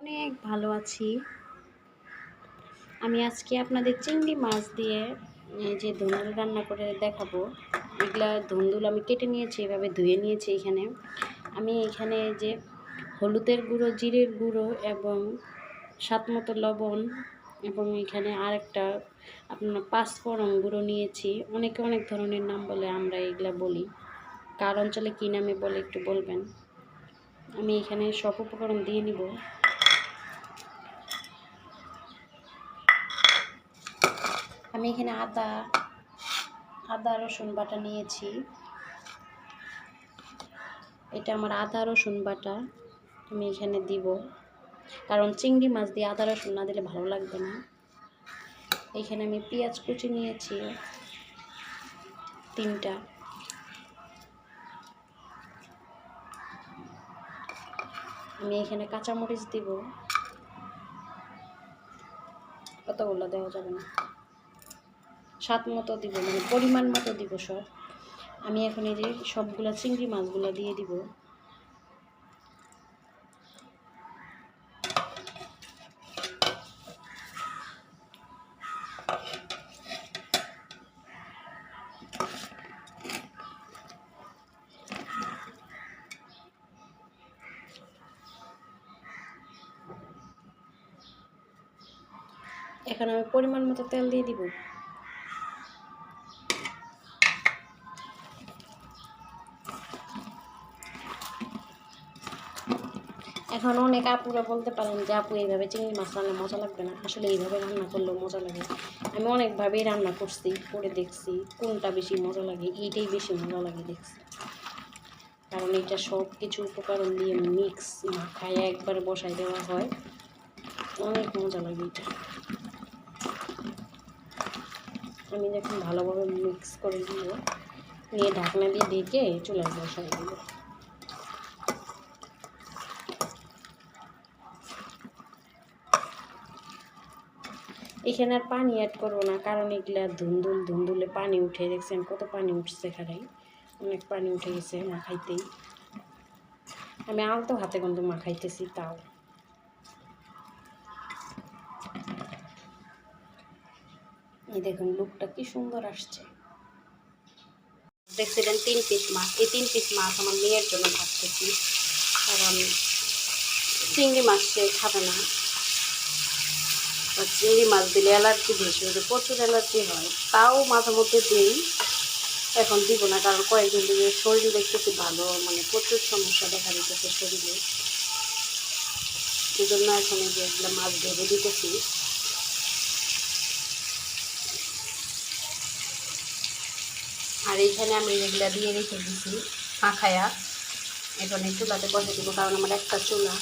অনেক ভালো আছি। আমি আজকে আপনাদের চিংড়ি মাছ দিয়ে যে ধুন্দুল রান্না করে দেখাবো। এগুলা ধুন্দুল আমি কেটে নিয়েছি, এভাবে ধুয়ে নিয়েছি এখানে। আমি এখানে যে হলুদের গুঁড়ো, জিরের গুঁড়ো এবং স্বাদ মতো লবণ এবং এখানে আরেকটা আপনার পাঁচফোড়ন গুঁড়ো নিয়েছি। অনেকে অনেক ধরনের নাম বলে আমরা এগুলা বলি। কার অঞ্চলে কী নামে বলে একটু বলবেন? আমি এখানে সব উপকরণ দিয়ে নিব। আমি এখানে আদা আদা, রসুন বাটা নিয়েছি। এটা আমার আদা, রসুন বাটা আমি এখানে দিব। কারণ চিংড়ি মাছ দিয়ে আদা, রসুন না দিলে ভালো লাগবে না। এখানে আমি পেঁয়াজ কুচি নিয়েছি, তিনটা। আমি এখানে কাঁচামরিচ দিব। কতগুলো দেওয়া যাবে না। স্বাদ মতো দিব মানে পরিমাণ মতো দিব সব। আমি এখন এই যে সবগুলা চিংড়ি মাছগুলো দিয়ে দিব। এখন আমি পরিমাণ মতো তেল দিয়ে দিব। এখন অনেক আপুরা বলতে পারেন যে, আপু, এইভাবে চিংড়ি মাছ রান্না মজা লাগবে না? আসলে এইভাবে রান্না করলেও মজা লাগে। আমি অনেকভাবেই রান্না করছি, করে দেখছি কোনটা বেশি মজা লাগে, এইটাই বেশি মজা লাগে দেখছি। কারণ এটা সব কিছু উপকরণ দিয়ে মিক্স মাখায় একবারে বসাই দেওয়া হয়। অনেক মজা লাগে এটা আমি যখন ভালোভাবে মিক্স করে দিব, নিয়ে ঢাকনা দিয়ে ডেকে চুলায় বসাই দিব। এখানে আর পানি অ্যাড করব না, কারণ এগুলা ধুন্দুল, ধুন্দুলে পানি উঠে দেখছেন কত পানি উঠছে খারাই অনেক পানি উঠে গেছে মাখাইতেই। আমি আলতো হাতে কিন্তু মাখাইতেছি তাও। এই দেখুন লুকটা কি সুন্দর আসছে। দেখছিলেন তিন পিস মাছ, এই তিন পিস মাছ আমার মেয়ের জন্য ভাবতেছি, কারণ চিংড়ি মাছ সে খাবে না। আর চিংড়ি মাছ দিলে অ্যালার্জি বেশি হলে প্রচুর অ্যালার্জি হয়। তাও মাঝে মধ্যে দিই, এখন দিব না, কারণ কয়েকদিন থেকে শরীর দেখতেছি ভালো মানে প্রচুর সমস্যা দেখা দিতেছে শরীরে। এই জন্য এখন এই যে মাছ ভেবে দিতেছি। আর এইখানে আমি এগুলা দিয়ে রেখে দিছি, মাখায়া। এখন এই চুলাতে বসে দিব, কারণ আমার একটা চুলা।